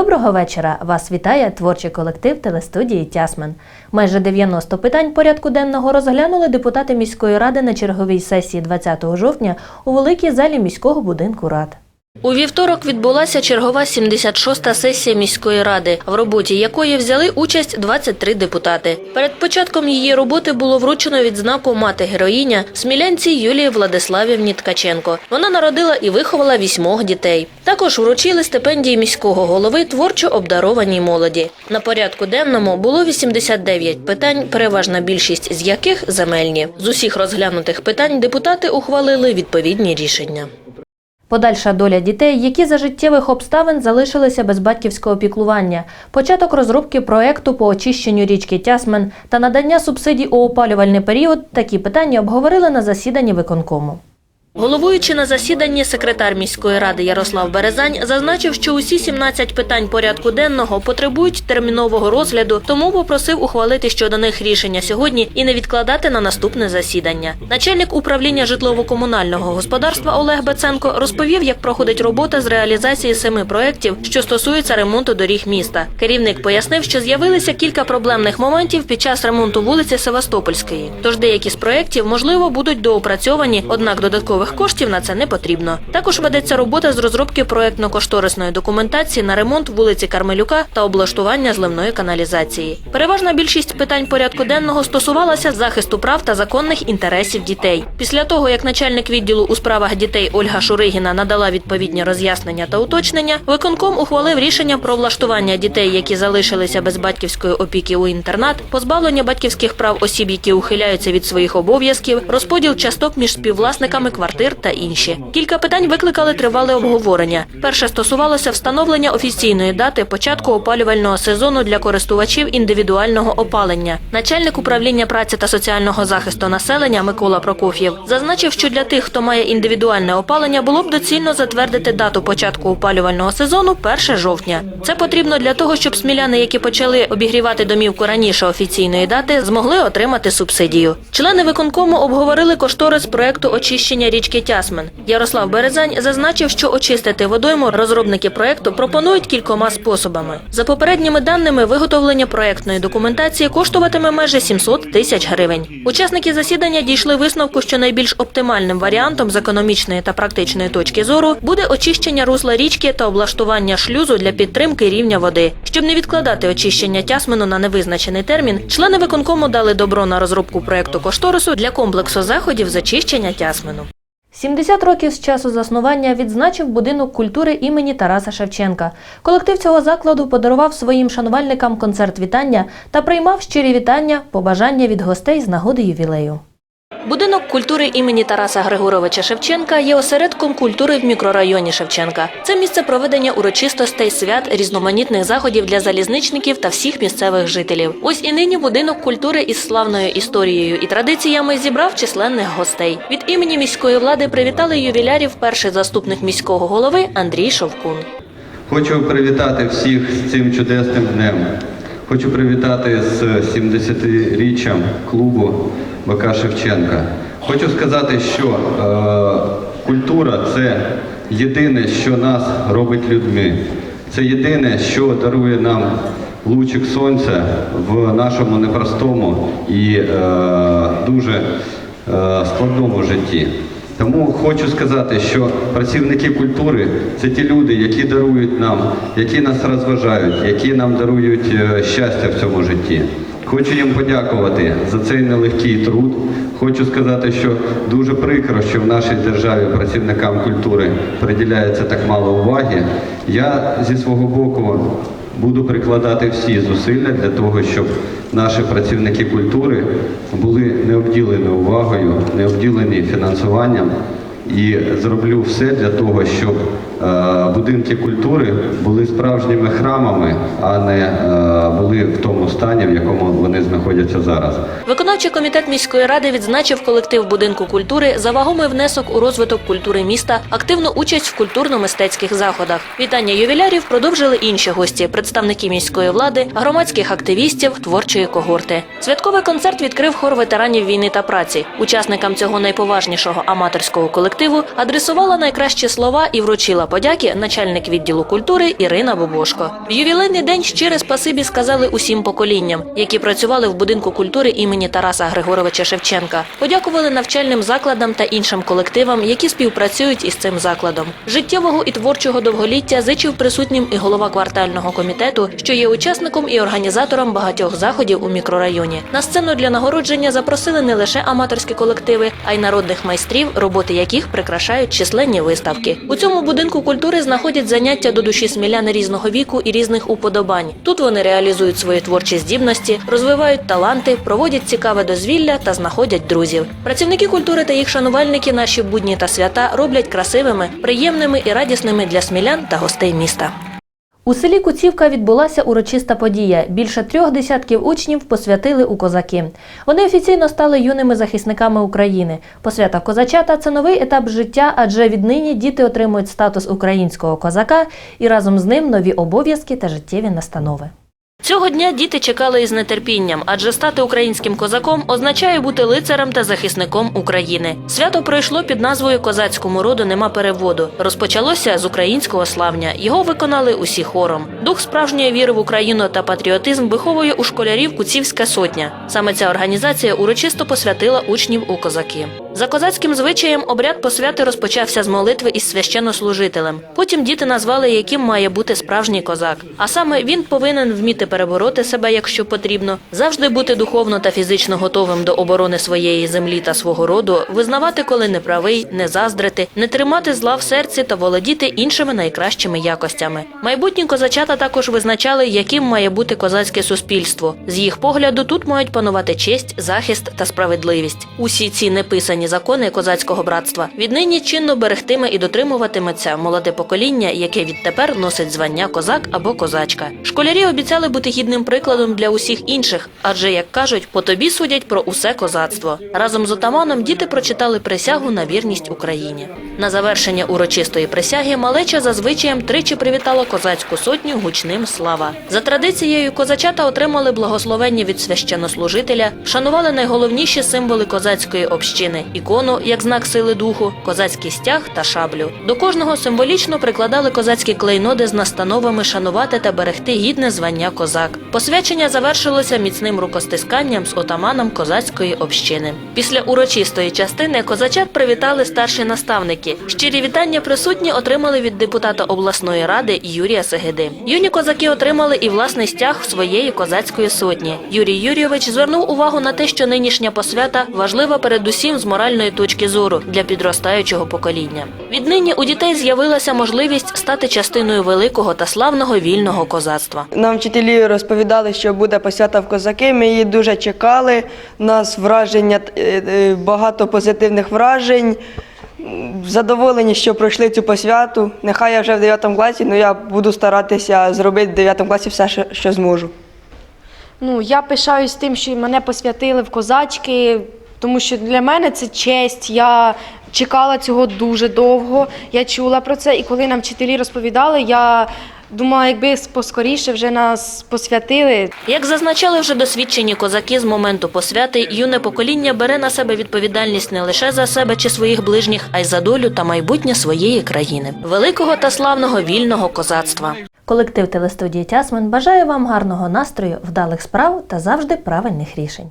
Доброго вечора! Вас вітає творчий колектив телестудії Тясмен. Майже 90 питань порядку денного розглянули депутати міської ради на черговій сесії 20 жовтня у великій залі міського будинку рад. У вівторок відбулася чергова 76-та сесія міської ради, в роботі якої взяли участь 23 депутати. Перед початком її роботи було вручено відзнаку мати героїня смілянці Юлії Владиславівні Ткаченко. Вона народила і виховала вісьмох дітей. Також вручили стипендії міського голови творчо обдарованій молоді. На порядку денному було 89 питань, переважна більшість з яких земельні. З усіх розглянутих питань депутати ухвалили відповідні рішення. Подальша доля дітей, які за життєвих обставин залишилися без батьківського піклування, початок розробки проекту по очищенню річки Тясмен та надання субсидій у опалювальний період такі питання обговорили на засіданні виконкому. Головуючи на засіданні, секретар міської ради Ярослав Березань зазначив, що усі 17 питань порядку денного потребують термінового розгляду, тому попросив ухвалити щодо них рішення сьогодні і не відкладати на наступне засідання. Начальник управління житлово-комунального господарства Олег Беценко розповів, як проходить робота з реалізації семи проєктів, що стосуються ремонту доріг міста. Керівник пояснив, що з'явилися кілька проблемних моментів під час ремонту вулиці Севастопольської. Тож деякі з проєктів, можливо, будуть доопрацьовані, однак додаткових коштів на це не потрібно. Також ведеться робота з розробки проєктно-кошторисної документації на ремонт вулиці Кармелюка та облаштування зливної каналізації. Переважна більшість питань порядку денного стосувалася захисту прав та законних інтересів дітей. Після того, як начальник відділу у справах дітей Ольга Шуригіна надала відповідні роз'яснення та уточнення, виконком ухвалив рішення про влаштування дітей, які залишилися без батьківської опіки у інтернат, позбавлення батьківських прав осіб, які ухиляються від своїх обов'язків, розподіл часток між співвласниками квартир та інші. Кілька питань викликали тривале обговорення. Перше стосувалося встановлення офіційної дати початку опалювального сезону для користувачів індивідуального опалення. Начальник управління праці та соціального захисту населення Микола Прокоф'єв зазначив, що для тих, хто має індивідуальне опалення, було б доцільно затвердити дату початку опалювального сезону 1 жовтня. Це потрібно для того, щоб сміляни, які почали обігрівати домівку раніше офіційної дати, змогли отримати субсидію. Члени виконкому обговорили кошторис проекту очищення річки Тясмен. Ярослав Березань зазначив, що очистити водойму розробники проекту пропонують кількома способами. За попередніми даними, виготовлення проектної документації коштуватиме майже 700 тисяч гривень. Учасники засідання дійшли висновку, що найбільш оптимальним варіантом з економічної та практичної точки зору буде очищення русла річки та облаштування шлюзу для підтримки рівня води. Щоб не відкладати очищення Тясмену на невизначений термін, члени виконкому дали добро на розробку проекту кошторису для комплексу заходів з очищення Тясмену. 70 років з часу заснування відзначив будинок культури імені Тараса Шевченка. Колектив цього закладу подарував своїм шанувальникам концерт вітання та приймав щирі вітання, побажання від гостей з нагоди ювілею. Будинок культури імені Тараса Григоровича Шевченка є осередком культури в мікрорайоні Шевченка. Це місце проведення урочистостей, свят, різноманітних заходів для залізничників та всіх місцевих жителів. Ось і нині будинок культури із славною історією і традиціями зібрав численних гостей. Від імені міської влади привітали ювілярів перший заступник міського голови Андрій Шовкун. Хочу привітати всіх з цим чудесним днем. Хочу привітати з 70-річчям клубу БК Шевченка. Хочу сказати, що е, культура це єдине, що нас робить людьми. Це єдине, що дарує нам лучик сонця в нашому непростому і е, дуже е, складному житті. Тому хочу сказати, що працівники культури це ті люди, які дарують нам, які нас розважають, які нам дарують е, щастя в цьому житті. Хочу їм подякувати за цей нелегкий труд. Хочу сказати, що дуже прикро, що в нашій державі працівникам культури приділяється так мало уваги. Я зі свого боку буду прикладати всі зусилля для того, щоб наші працівники культури були не обділені увагою, не обділені фінансуванням. І зроблю все для того, щоб будинки культури були справжніми храмами, а не е, були в тому стані, в якому вони знаходяться зараз. Виконавчий комітет міської ради відзначив колектив будинку культури за вагомий внесок у розвиток культури міста, активну участь в культурно-мистецьких заходах. Вітання ювілярів продовжили інші гості, представники міської влади, громадських активістів, творчої когорти. Святковий концерт відкрив хор ветеранів війни та праці. Учасникам цього найповажнішого аматорського колективу адресувала найкращі слова і вручила подяки начальник відділу культури Ірина Бобошко. В ювілейний день щире спасибі сказали усім поколінням, які працювали в будинку культури імені Тараса Григоровича Шевченка. Подякували навчальним закладам та іншим колективам, які співпрацюють із цим закладом. Життєвого і творчого довголіття зичив присутнім і голова квартального комітету, що є учасником і організатором багатьох заходів у мікрорайоні. На сцену для нагородження запросили не лише аматорські колективи, а й народних майстрів, роботи яких прикрашають численні виставки. У цьому будинку культури знаходять заняття до душі сміляни різного віку і різних уподобань. Тут вони реалізують свої творчі здібності, розвивають таланти, проводять цікаве дозвілля та знаходять друзів. Працівники культури та їх шанувальники наші будні та свята роблять красивими, приємними і радісними для смілян та гостей міста. У селі Куцівка відбулася урочиста подія. Більше трьох десятків учнів посвятили у козаки. Вони офіційно стали юними захисниками України. Посвята козачата це новий етап життя, адже віднині діти отримують статус українського козака і разом з ним нові обов'язки та життєві настанови. Цього дня діти чекали із нетерпінням, адже стати українським козаком означає бути лицарем та захисником України. Свято пройшло під назвою Козацькому роду нема переводу. Розпочалося з українського славня. Його виконали усі хором. Дух справжньої віри в Україну та патріотизм виховує у школярів Куцівська сотня. Саме ця організація урочисто посвятила учнів у козаки. За козацьким звичаєм обряд посвяти розпочався з молитви із священнослужителем. Потім діти назвали, яким має бути справжній козак. А саме він повинен вміти перебороти себе, якщо потрібно, завжди бути духовно та фізично готовим до оборони своєї землі та свого роду, визнавати, коли не правий, не заздрити, не тримати зла в серці та володіти іншими найкращими якостями. Майбутні козачата також визначали, яким має бути козацьке суспільство. З їх погляду тут мають панувати честь, захист та справедливість. Усі ці неписані закони козацького братства віднині чинно берегтиме і дотримуватиметься молоде покоління, яке відтепер носить звання козак або козачка. Школярі обіцяли бути гідним прикладом для усіх інших, адже як кажуть, по тобі судять про усе козацтво. Разом з отаманом діти прочитали присягу на вірність Україні. На завершення урочистої присяги малеча за звичаєм тричі привітала козацьку сотню гучним слава. За традицією козачата отримали благословення від священнослужителя, шанували найголовніші символи козацької общини: ікону як знак сили духу, козацький стяг та шаблю. До кожного символічно прикладали козацькі клейноди з настановами шанувати та берегти гідне звання козак. Посвячення завершилося міцним рукостисканням з отаманом козацької общини. Після урочистої частини козачат привітали старші наставники. Щирі вітання присутні отримали від депутата обласної ради Юрія Сегеди. Юні козаки отримали і власний стяг своєї козацької сотні. Юрій Юрійович звернув увагу на те, що нинішня посвята важлива передусім з моральної точки зору для підростаючого покоління. Віднині у дітей з'явилася можливість стати частиною великого та славного вільного козацтва. Нам вчителі розповідали, що буде посвята в козаки. Ми її дуже чекали. У нас враження е, е, багато позитивних вражень. Задоволені, що пройшли цю посвяту. Нехай я вже в 9 класі, але я буду старатися зробити в 9 класі все, що зможу. Ну, я пишаюсь тим, що мене посвятили в козачки, тому що для мене це честь. Я чекала цього дуже довго. Я чула про це, і коли нам вчителі розповідали, я думала, якби поскоріше вже нас посвятили. Як зазначали вже досвідчені козаки з моменту посвяти, юне покоління бере на себе відповідальність не лише за себе чи своїх ближніх, а й за долю та майбутнє своєї країни, великого та славного вільного козацтва. Колектив телестудії Тясмен бажає вам гарного настрою, вдалих справ та завжди правильних рішень.